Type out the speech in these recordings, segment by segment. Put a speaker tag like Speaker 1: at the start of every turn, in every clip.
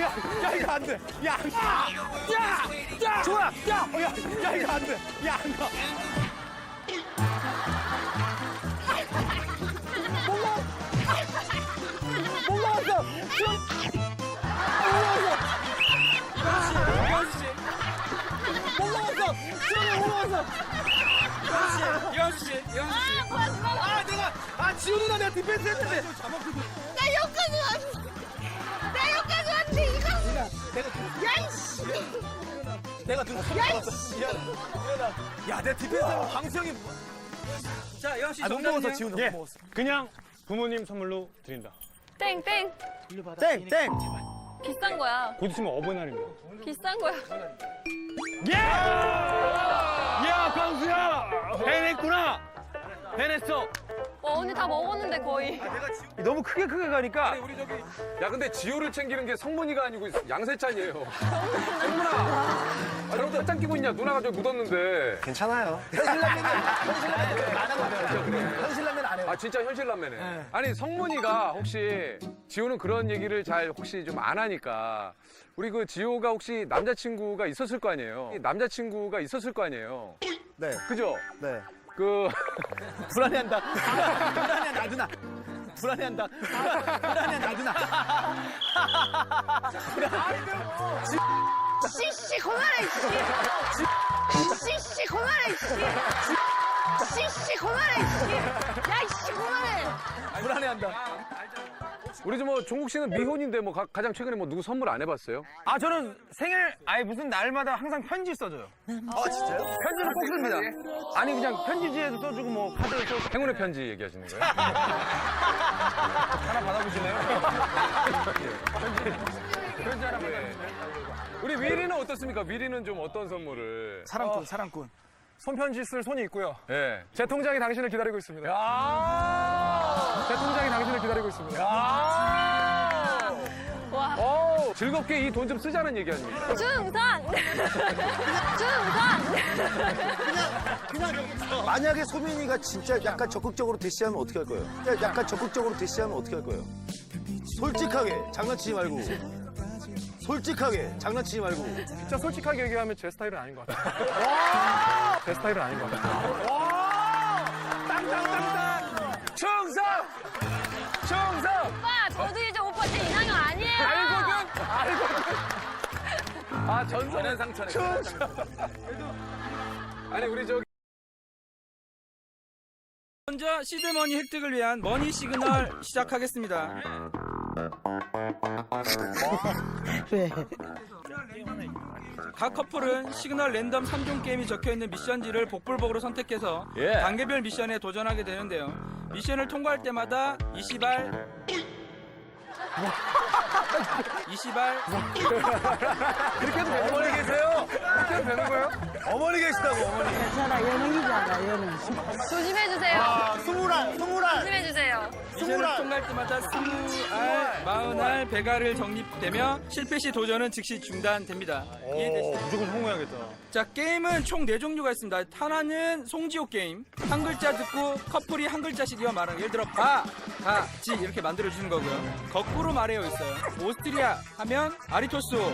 Speaker 1: 야, 야, 이거 안 돼. 야, 야, 야, 야, 좋아, 야, 어, 야, 야, 이거 안 돼. 야, 안 가. 못 나왔어. 못 나왔어. 지원이 못 나왔어.
Speaker 2: 이현수 씨, 이현수 씨.
Speaker 1: 아, 내가, 아, 지훈이 나 내가 디펜스 했는데.
Speaker 3: 나 여기까지 왔어. 이거. 야이씨.
Speaker 1: 내가 눈 감았어. 미안해. 야, 내 디펜스하고 방수형이.
Speaker 2: 자, 씨
Speaker 1: 아,
Speaker 2: 정답은요?
Speaker 1: 지훈
Speaker 4: 예.
Speaker 1: 먹었어.
Speaker 4: 그냥 부모님 선물로 드린다.
Speaker 5: 땡, 땡.
Speaker 1: 땡, 땡.
Speaker 5: 비싼 거야.
Speaker 4: 곧 있으면 어버이날입니다.
Speaker 5: 비싼 거야.
Speaker 4: 예! 야, 광수야! 해냈구나! 해냈어!
Speaker 5: 어, 언니 다 먹었는데 거의.
Speaker 1: 너무 크게 크게 가니까.
Speaker 2: 우리 저기 야 근데 지호를 챙기는 게 성문이가 아니고 양세찬이에요. 성문아. 아, 너 팔짱 끼고 있냐? 누나가 저기 묻었는데.
Speaker 1: 괜찮아요. 현실라면은, 현실라면은 안 하거든. 현실라면 안 해요.
Speaker 2: 아 진짜 현실남매네. 아니 성문이가 혹시 지호는 그런 얘기를 잘 혹시 좀 안 하니까 우리 그 지호가 혹시 남자친구가 있었을 거 아니에요. 남자친구가 있었을 거 아니에요.
Speaker 1: 네,
Speaker 2: 그죠?
Speaker 1: 네.
Speaker 2: 그
Speaker 1: 불안해한다. 불안해한다, 누나. 불안해한다. 불안해한다, 누나.
Speaker 3: 씨씨 그만해 씨. 씨씨 그만해 씨. 씨씨 그만해 씨. 야이씨 그만해.
Speaker 1: 불안해한다.
Speaker 2: 우리 좀 뭐 종국 씨는 미혼인데 뭐 가, 장 최근에 뭐 누구 선물 안 해봤어요?
Speaker 4: 아, 저는 생일, 아예 무슨 날마다 항상 편지 써줘요.
Speaker 1: 아, 진짜요?
Speaker 4: 편지는 꼭 씁니다. 아니, 그냥 편지지에도 써주고, 뭐, 카드에 써주고.
Speaker 2: 행운의 편지 얘기하시는 거예요?
Speaker 4: 하나 받아보실래요?
Speaker 2: 편지 하나 받아주세요. 우리 위리는 어떻습니까? 위리는 좀 어떤 선물을?
Speaker 1: 사랑꾼, 사랑꾼.
Speaker 4: 손편지 쓸 손이 있고요.
Speaker 2: 예.
Speaker 4: 제 통장이 당신을 기다리고 있습니다.
Speaker 2: 야!
Speaker 4: 제 통장이 당신을 기다리고 있습니다.
Speaker 2: 야!
Speaker 5: 와.
Speaker 2: 오, 즐겁게 이 돈 좀 쓰자는 얘기 아닙니까?
Speaker 5: 중산! 중산!
Speaker 6: 만약에 소민이가 진짜 약간 적극적으로 대시하면 어떻게 할 거예요? 야, 약간 적극적으로 대시하면 어떻게 할 거예요? 솔직하게 장난치지 말고 솔직하게 장난치지 말고
Speaker 4: 진짜 솔직하게 얘기하면 제 스타일은 아닌 것 같아요. 제 스타일은 아닌 것 같아요.
Speaker 2: 충성! 충성!
Speaker 5: 오빠, 저도 이제 오빠 제 이상형 아니에요.
Speaker 2: 알거든? 알거든? 아, 전선의 상처네. 충성! 아니, 우리 저기.
Speaker 7: 먼저 시드머니 획득을 위한 머니 시그널 시작하겠습니다. 각 커플은 시그널 랜덤 3종 게임이 적혀있는 미션지를 복불복으로 선택해서
Speaker 2: 예.
Speaker 7: 단계별 미션에 도전하게 되는데요. 미션을 통과할 때마다 20 알 20알
Speaker 1: 그렇게 해도 어머니 계세요? 그렇게 해도 되는 거예요? 어머니 계시다고, 어머니.
Speaker 5: 조심해주세요.
Speaker 1: 아, 스물알, 스물알.
Speaker 5: 조심해주세요.
Speaker 7: 미션을 통과할 때마다 20알, 40알, 100알을 적립되며 실패 시 도전은 즉시 중단됩니다. 이해되시죠?
Speaker 4: 무조건 성공해야겠다.
Speaker 7: 자 게임은 총 네 종류가 있습니다. 하나는 송지호 게임. 한 글자 듣고 커플이 한 글자씩 이어 말하는 예를 들어 바, 다, 지 이렇게 만들어 주는 거고요. 거꾸로 말해요 있어요. 오스트리아 하면 아리토스오.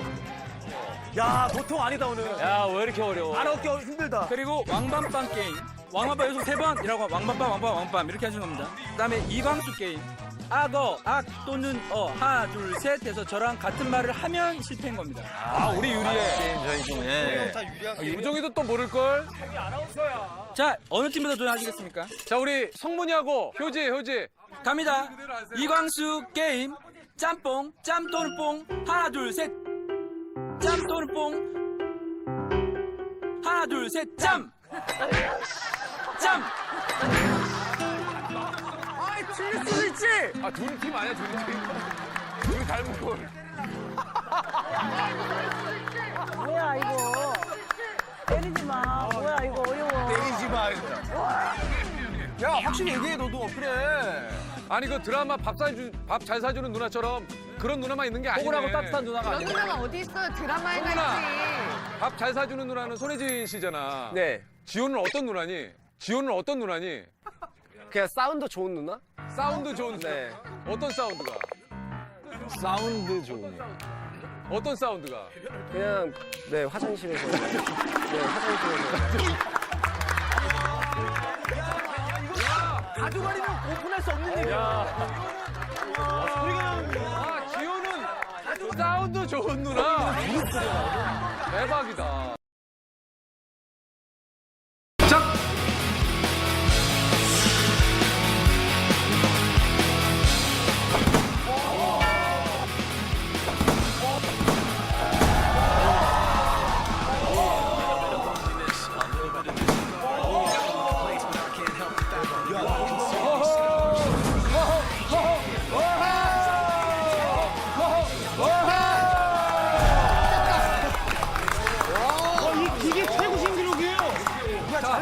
Speaker 1: 야, 보통 아니다, 오늘.
Speaker 2: 야, 왜 이렇게 어려워?
Speaker 1: 알아듣기 힘들다.
Speaker 7: 그리고 왕밤밤 게임. 왕밤밤 여기서 세 번이라고 왕밤밤 왕밤 왕밤 이렇게 하시는 겁니다. 그 다음에 이광수 게임. 악어, 악 또는 어, 하나, 둘, 셋 해서 저랑 같은 말을 하면 실패인 겁니다.
Speaker 2: 아, 우리 유리해. 유정이도 또 모를걸?
Speaker 7: 자, 어느 팀부터 도전하시겠습니까?
Speaker 2: 자, 우리 성문이하고 효지, 효지.
Speaker 7: 갑니다. 이광수 게임 짬뽕 짬 또는 뽕 하나 둘 셋짬 또는 뽕 하나 둘 셋 짬 짬.
Speaker 2: 아, 둘이 팀 아니야, 둘이 팀. 둘이 닮은 걸.
Speaker 8: 뭐야 이거 때리지 마 뭐야 이거 어려워
Speaker 1: 때리지 마. 야, 확실히 얘기해, 너도. 그래.
Speaker 2: 아니, 그 드라마 밥 사주, 밥 잘 사주는 누나처럼 그런 누나만 있는 게 아니네.
Speaker 1: 호구라고 따뜻한 누나가
Speaker 3: 그런
Speaker 1: 아니야.
Speaker 3: 누나가 어디 있어요? 드라마에나
Speaker 2: 어머나.
Speaker 3: 있지.
Speaker 2: 밥 잘 사주는 누나는 손혜진 씨잖아.
Speaker 1: 네.
Speaker 2: 지호는 어떤 누나니? 지호는 어떤 누나니?
Speaker 6: 그냥 사운드 좋은 누나?
Speaker 2: 사운드 좋은 누나.
Speaker 1: 네.
Speaker 2: 어떤 사운드가?
Speaker 6: 사운드 좋은
Speaker 2: 어떤 사운드가?
Speaker 1: 그냥 네 화장실에서 네 화장실에서 가져가려면 오픈할 수 없는 얘기야.
Speaker 2: 아, 지호는 사운드 좋은 누나. 대박이다.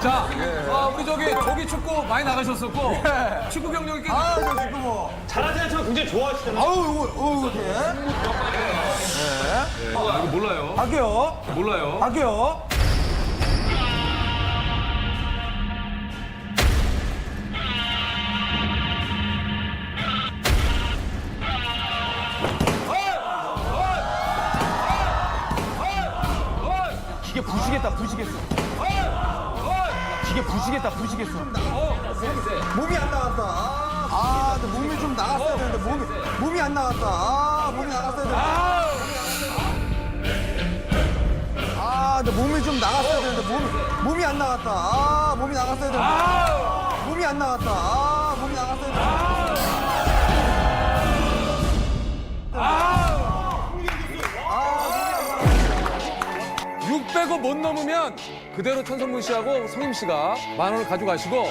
Speaker 2: 자, 아, 우리 저기 조기 축구 많이 나가셨었고 축구 경력이 꽤
Speaker 6: 아, 저 지금 뭐. 잘하지 않지만 굉장히 좋아하시잖아요. 아우, 이거, 어, 이거
Speaker 2: 아, 이거 몰라요.
Speaker 6: 할게요.
Speaker 2: 몰라요.
Speaker 6: 할게요. 부시겠다, 부시겠어. 기계 부시겠다, 부시겠어. 몸이 안 나갔다. 아, 아, 근데 몸이 좀 나갔어야 되는데, 몸이, 몸이 안 나갔다. 아, 몸이 나갔어야 되는데. 아, 근데 몸이 좀 나갔어야 되는데, 몸이, 몸이 안 나갔다. 아, 몸이 나갔어야 되는데. 몸이 안 나갔다. 아, 몸이 나갔어야 되는데.
Speaker 2: 600원 못 넘으면 그대로 천성문 씨하고 성임 씨가 만 원을 가져가시고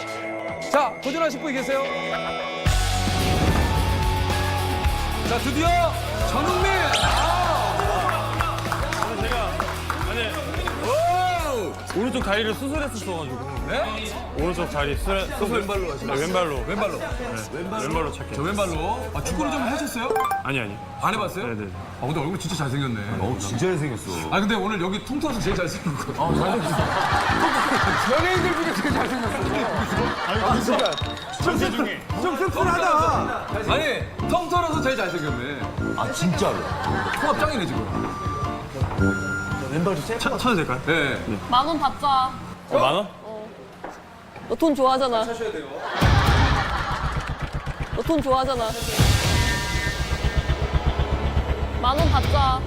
Speaker 2: 자 도전하실 분 계세요? 자 드디어
Speaker 4: 오른쪽 다리를 수술했었어가지고.
Speaker 2: 네?
Speaker 4: 오른쪽 다리 수술. 수술
Speaker 2: 왼발로 하시나요?
Speaker 4: 네, 왼발로.
Speaker 2: 왼발로
Speaker 4: 왼발로 착해.
Speaker 2: 저 왼발로 아, 축구를 좀 하셨어요?
Speaker 4: 아니 아니.
Speaker 2: 안 해봤어요?
Speaker 4: 네네.
Speaker 2: 아 근데 얼굴 진짜 잘생겼네
Speaker 6: 어, 진짜 잘생겼어.
Speaker 2: 아 근데 오늘 여기 통틀어서 제일 잘생긴 거 아, 잘생겼어 연예인들 중에 제일 잘생겼어
Speaker 6: 좀 씁쓸하다.
Speaker 2: 아니 통틀어서 제일 잘생겼네
Speaker 6: 아, 진짜로.
Speaker 2: 통합장이네 지금
Speaker 4: 차, 쳐도 될까요?
Speaker 2: 네.
Speaker 5: 만 원 받자.
Speaker 4: 어, 만 원?
Speaker 5: 너 돈 좋아하잖아. 너돈 좋아하잖아. 만 원 받자.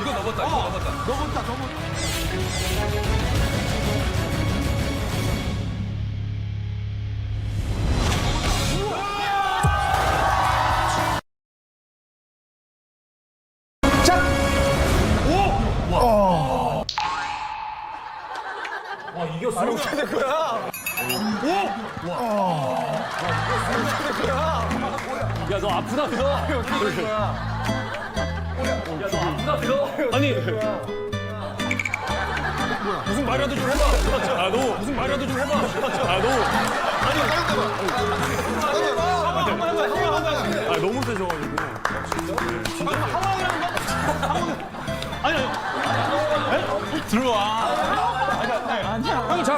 Speaker 2: 이거 넘었다 이거 넘었다
Speaker 4: 무슨 말이라도 좀 해봐. 아, 너 무슨 말이라도 좀 해봐. 아, 너. 아니, 아,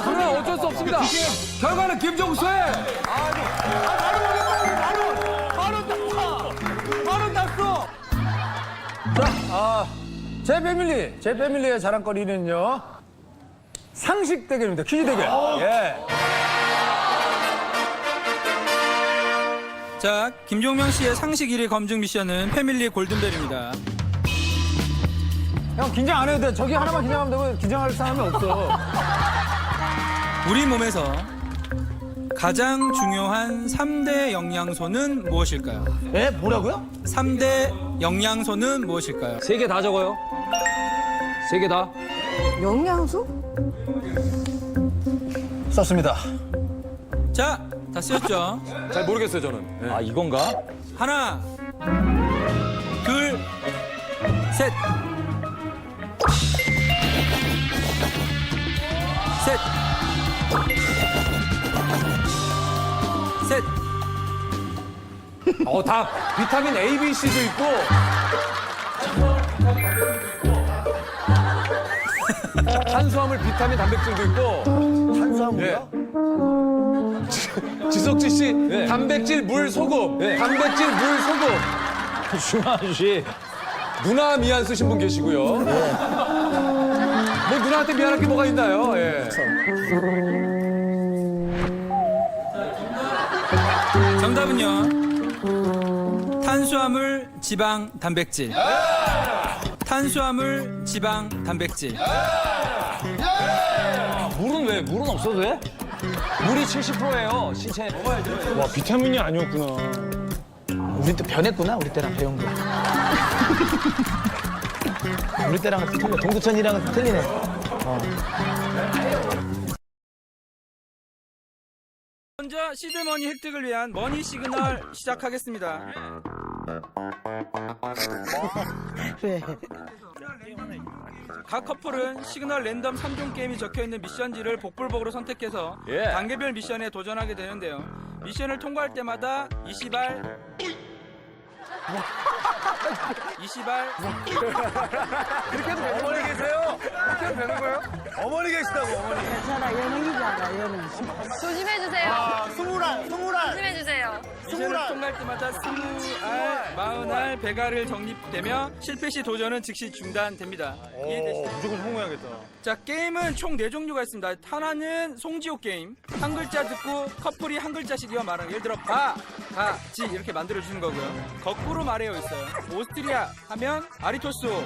Speaker 2: 자, 그러나 어쩔 수 없습니다. 결과는 김종수의
Speaker 1: 제 패밀리, 제 패밀리의 자랑거리는요. 상식 대결입니다. 퀴즈 대결. 예.
Speaker 7: 자, 김종명 씨의 상식 1위 검증 미션은 패밀리 골든벨입니다.
Speaker 1: 형 긴장 안 해도 돼. 저기 하나만 긴장하면 되고 긴장할 사람이 없어.
Speaker 7: 우리 몸에서 가장 중요한 3대 영양소는 무엇일까요?
Speaker 1: 예? 뭐라고요?
Speaker 7: 3대 영양소는 무엇일까요?
Speaker 2: 세 개 다 적어요. 세 개 다.
Speaker 3: 영양소?
Speaker 1: 썼습니다.
Speaker 7: 자, 다 쓰였죠?
Speaker 2: 잘 모르겠어요, 저는.
Speaker 1: 아 이건가?
Speaker 7: 하나, 둘, 셋. 셋. 셋.
Speaker 2: 어, 다 비타민 A, B, C도 있고. 탄수화물, 비타민, 단백질도 있고.
Speaker 6: 탄수화물이야?
Speaker 2: 지석지 씨, 단백질, 물, 소금. 단백질, 물, 소금.
Speaker 1: 중환 씨.
Speaker 2: 누나 미안 쓰신 분 계시고요. 뭐 누나한테 미안할 게 뭐가 있나요? 예.
Speaker 7: 정답은요. 탄수화물, 지방, 단백질. 탄수화물, 지방, 단백질.
Speaker 1: 물은 왜? 물은 없어도 돼? 물이 70%예요, 신체.
Speaker 4: 와 비타민이 아니었구나.
Speaker 9: 우리 때 변했구나 우리 때랑 배운 게 우리 때랑은 또 틀려 동두천이랑은 또 틀리네
Speaker 7: 먼저 시드머니 획득을 위한 머니 시그널 시작하겠습니다.
Speaker 8: 왜?
Speaker 7: 각 커플은 시그널 랜덤 3종 게임이 적혀 있는 미션지를 복불복으로 선택해서
Speaker 2: 예.
Speaker 7: 단계별 미션에 도전하게 되는데요. 미션을 통과할 때마다 이시발 이시발
Speaker 2: 어머니 계세요? 그렇게 해도 되는 거예요?
Speaker 6: 어머니 계시다고, 어머니.
Speaker 8: 괜찮아 예능이잖아 예능.
Speaker 3: 조심해주세요.
Speaker 6: 스물알, 스물알.
Speaker 7: 미션을 통과할 때마다 스무 알, 마흔 알, 백알을 적립되며 실패 시 도전은 즉시 중단됩니다. 이해되시죠?
Speaker 4: 무조건 성공해야겠다.
Speaker 7: 자 게임은 총 네 종류가 있습니다. 하나는 송지호 게임. 한 글자 듣고 커플이 한 글자씩 이어 말하는 예를 들어 바, 가, 지 이렇게 만들어 주는 거고요. 거꾸로 말해요 있어요. 오스트리아 하면 아리토스오.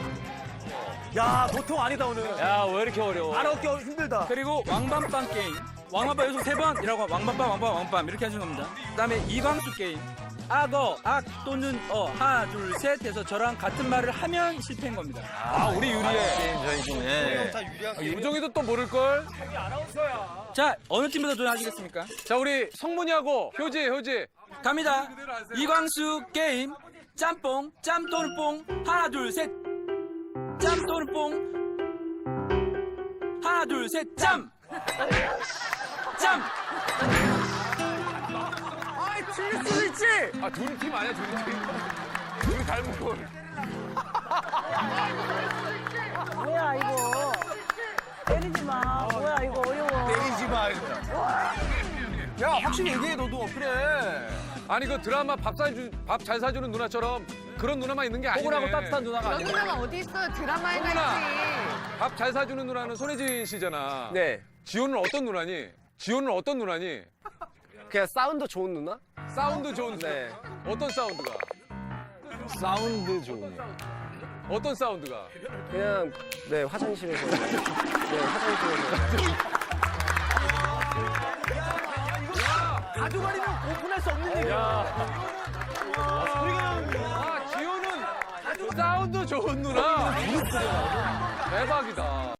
Speaker 6: 야, 보통 아니다, 오늘.
Speaker 1: 야, 왜 이렇게 어려워?
Speaker 6: 알아듣기 힘들다.
Speaker 7: 그리고 왕밤밤 게임. 왕밤밤 여기서 세 번 이라고 왕밤밤 왕밤 왕밤 이렇게 하시는 겁니다. 그다음에 이광수 게임. 악어, 악 또는 어 하나 둘 셋 해서 저랑 같은 말을 하면 실패인 겁니다.
Speaker 2: 아, 우리 유리해. 유정이도 또 모를걸?
Speaker 7: 자 어느 팀부터 도전하시겠습니까?
Speaker 2: 자, 우리 성문이하고 효지, 효지.
Speaker 7: 갑니다. 이광수 게임 짬뽕 짬 또는 뽕 하나 둘 셋 짬 또는 뽕 하나 둘 셋 짬 짬.
Speaker 2: 아, 둘이 팀 아니야, 둘이 팀. 둘이 닮은 걸.
Speaker 8: 뭐야 이거? 때리지 마. 뭐야 이거 어려워.
Speaker 6: 때리지 마.
Speaker 2: 야, 확실히 얘기해, 너도. 그래. 아니, 그 드라마 밥 사주, 밥잘 사주는 누나처럼 그런 누나만 있는 게 아니네.
Speaker 1: 호구라고 따뜻한 누나가
Speaker 3: 그런
Speaker 1: 아니고.
Speaker 3: 누나가 어디 있어요? 드라마에나
Speaker 2: 어머나.
Speaker 3: 있지.
Speaker 2: 밥 잘 사주는 누나는 손혜진 씨잖아.
Speaker 1: 네.
Speaker 2: 지호는 어떤 누나니? 지호는 어떤 누나니?
Speaker 1: 그냥 사운드 좋은 누나?
Speaker 2: 사운드 좋은 누나.
Speaker 1: 네.
Speaker 2: 어떤 사운드가?
Speaker 1: 사운드 좋은.
Speaker 2: 어떤 사운드가?
Speaker 1: 그냥 네 화장실에서. 네 화장실에서.
Speaker 6: 가져가리면 오픈할 수 없는 얘기야.
Speaker 2: 아, 지호는 사운드 좋은 누나. 대박이다.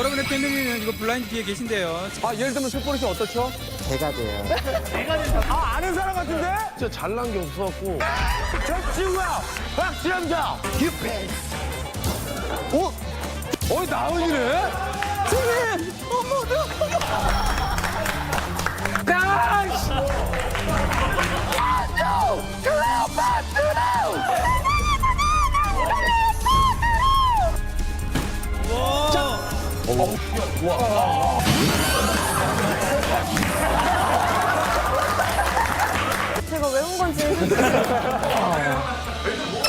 Speaker 7: 여러분의 패밀리는 이거 블라인드 뒤에 계신데요.
Speaker 2: 아, 예를 들면 술버릇이 어떻죠?
Speaker 6: 아, 아는 사람 같은데?
Speaker 9: 진짜 잘난 게 없어갖고
Speaker 6: 저 친구야, 박지현자.
Speaker 2: 어, 나은이네?
Speaker 5: 제가 왜 온 건지.